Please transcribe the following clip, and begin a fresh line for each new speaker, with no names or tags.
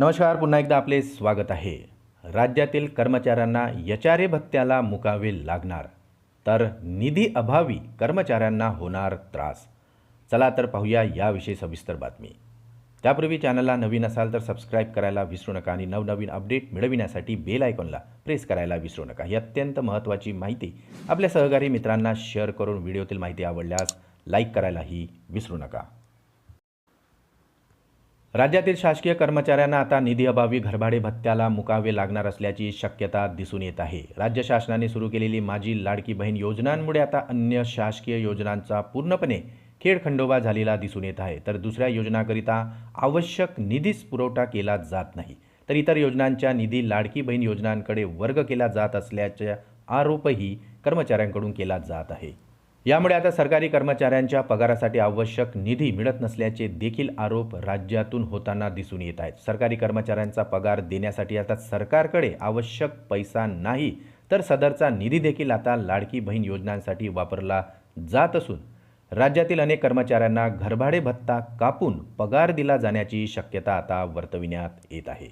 नमस्कार पुन्हा एकदा आपले स्वागत आहे. राज्यातील कर्मचाऱ्यांना यचारे भत्त्याला मुकावे लागणार तर निधी अभावी कर्मचाऱ्यांना होणार त्रास. चला तर पाहूया याविषयी सविस्तर बातमी. त्यापूर्वी चॅनलला नवीन असाल तर सबस्क्राईब करायला विसरू नका आणि नवनवीन अपडेट मिळविण्यासाठी बेल आयकॉनला प्रेस करायला विसरू नका. ही अत्यंत महत्त्वाची माहिती आपल्या सहकारी मित्रांना शेअर करून व्हिडिओतील माहिती आवडल्यास लाईक करायलाही विसरू नका. राज्यातील शासकीय कर्मचाऱ्यांना आता निधीअभावी घरभाडे भत्त्याला मुकावे लागणार असल्याची शक्यता दिसून येत आहे. राज्य शासनाने सुरू केलेली माझी लाडकी बहीण योजनांमुळे आता अन्य शासकीय योजनांचा पूर्णपणे खेळखंडोबा झालेला दिसून येत आहे. तर दुसऱ्या योजनाकरिता आवश्यक निधीच पुरवठा केला जात नाही. तर इतर योजनांच्या निधी लाडकी बहीण योजनांकडे वर्ग केला जात असल्याचा आरोपही कर्मचाऱ्यांकडून केला जात आहे. यामुळे आता सरकारी कर्मचाऱ्यांच्या पगारासाठी आवश्यक निधी मिळत नसल्याचे देखील आरोप राज्यातून होताना दिसून येत आहेत. सरकारी कर्मचाऱ्यांचा पगार देण्यासाठी आता सरकारकडे आवश्यक पैसा नाही तर सदरचा निधी देखील आता लाडकी बहीण योजनांसाठी वापरला जात असून राज्यातील अनेक कर्मचाऱ्यांना घरभाडे भत्ता कापून पगार दिला जाण्याची शक्यता आता वर्तविण्यात येत आहे.